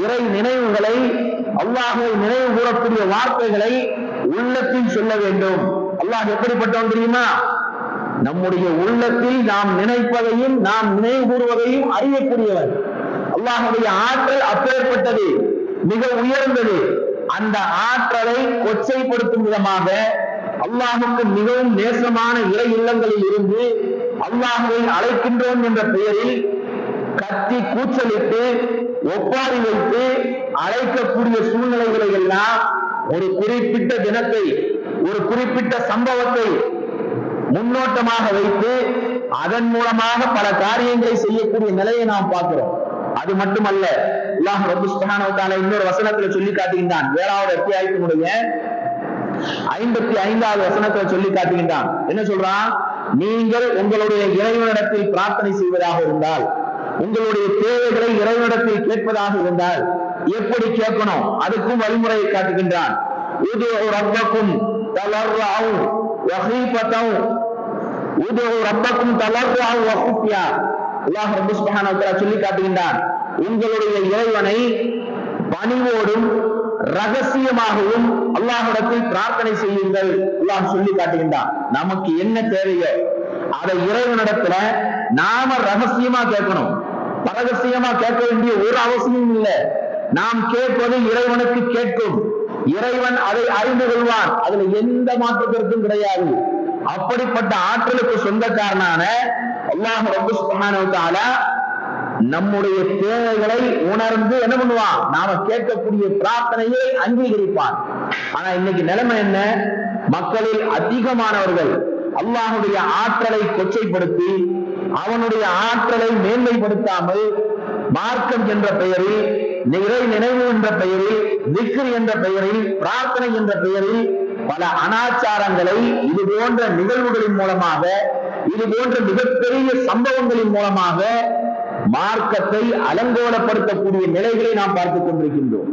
இறை நினைவுகளை அல்லாஹை நினைவு கூறக்கூடிய வார்த்தைகளை உள்ளத்தில் சொல்ல வேண்டும். அல்லாஹ் எப்படிப்பட்டவன் தெரியுமா? நம்முடைய உள்ளத்தில் நாம் நினைப்பதையும் நாம் நினைவு கூறுவதையும் அறியக்கூடியவர் அல்லாஹுடைய ஆற்றல் அப்பேற்பட்டது மிக உயர்ந்தது. அந்த ஆற்றலை கொச்சைப்படுத்தும் விதமாக அல்லாஹுக்கு மிகவும் நேசமான இறை இல்லங்களில் இருந்து அல்லாஹுவை அழைக்கின்றோம் என்ற பெயரில் கத்தி கூச்சலிட்டு ஒப்பாரி வைத்து அழைக்கக்கூடிய சூழ்நிலைகளை எல்லாம் ஒரு குறிப்பிட்ட தினத்தை ஒரு குறிப்பிட்ட சம்பவத்தை முன்னோட்டமாக வைத்து அதன் மூலமாக பல காரியங்களை செய்யக்கூடிய நிலையை நாம் பார்க்கிறோம். அது மட்டுமல்ல அல்லாஹ் ரப்பு சுப்ஹானஹு இன்னொரு வசனத்துல சொல்லி காட்டுகின்றான். ஏழாவது அத்தியாயத்தினுடைய ஐம்பத்தி ஐந்தாவது வசனத்துல சொல்லி காட்டுகின்றான். என்ன சொல்றான்? நீங்கள் உங்களுடைய இறைவனிடத்தில் பிரார்த்தனை செய்வதாக இருந்தால் உங்களுடைய தேவைகளை இறைவனிடத்தில் கேட்பதாக இருந்தால் எப்படி கேட்கணும்? அதுக்கும் வழிமுறையை காட்டுகின்றான். இது ரப்பக்கும் தலர்ராவும் வஹீபத்தவும் இது ரப்பக்கும் தலர்ராவும் வஹுஃபியா. அல்லாஹ் ரப்பு சுப்ஹானஹு வ சொல்லி காட்டுகின்றான். உங்களுடைய இறைவனை பணிவோடும் ரகசியமாகவும் அல்லாஹிடத்தில் பிரார்த்தனை செய்யுங்கள். அல்லாஹ் சொல்லி காட்டுகின்றான். நமக்கு என்ன தேவையோ அதை இறைவனிடத்துல நாம ரகசியமா கேட்கணும். பரகசியமா கேட்க வேண்டிய ஒரு அவசியம் இல்லை. நாம் கேட்பது இறைவனுக்கு கேட்கும். இறைவன் அதை அறிந்து கொள்வான். அதுல எந்த மாற்றத்திற்கும் கிடையாது. அப்படிப்பட்ட ஆற்றலுக்கு சொந்தக்காரனான அல்லாஹ் ரப்பு நம்முடைய தேவைகளை உணர்ந்து என்ன பண்ணுவான்? நாம கேட்கக்கூடிய பிரார்த்தனையை அங்கீகரிப்பான். ஆனா இன்னைக்கு நிலைமை என்ன? மக்களில் அதிகமானவர்கள் அல்லாஹுடைய ஆற்றலை கொச்சைப்படுத்தி அவனுடைய ஆற்றலை மேன்மைப்படுத்தாமல் மார்க்கம் என்ற பெயரில் நிறை நினைவு என்ற பெயரில் திக்ர் என்ற பெயரில் பிரார்த்தனை என்ற பெயரில் பல அனாச்சாரங்களை இது போன்ற நிகழ்வுகளின் மூலமாக இது போன்ற மிகப்பெரிய சம்பவங்களின் மூலமாக மார்க்கத்தை அலங்கோலப்படுத்தக்கூடிய நிலைகளை நாம் பார்த்துக் கொண்டிருக்கின்றோம்.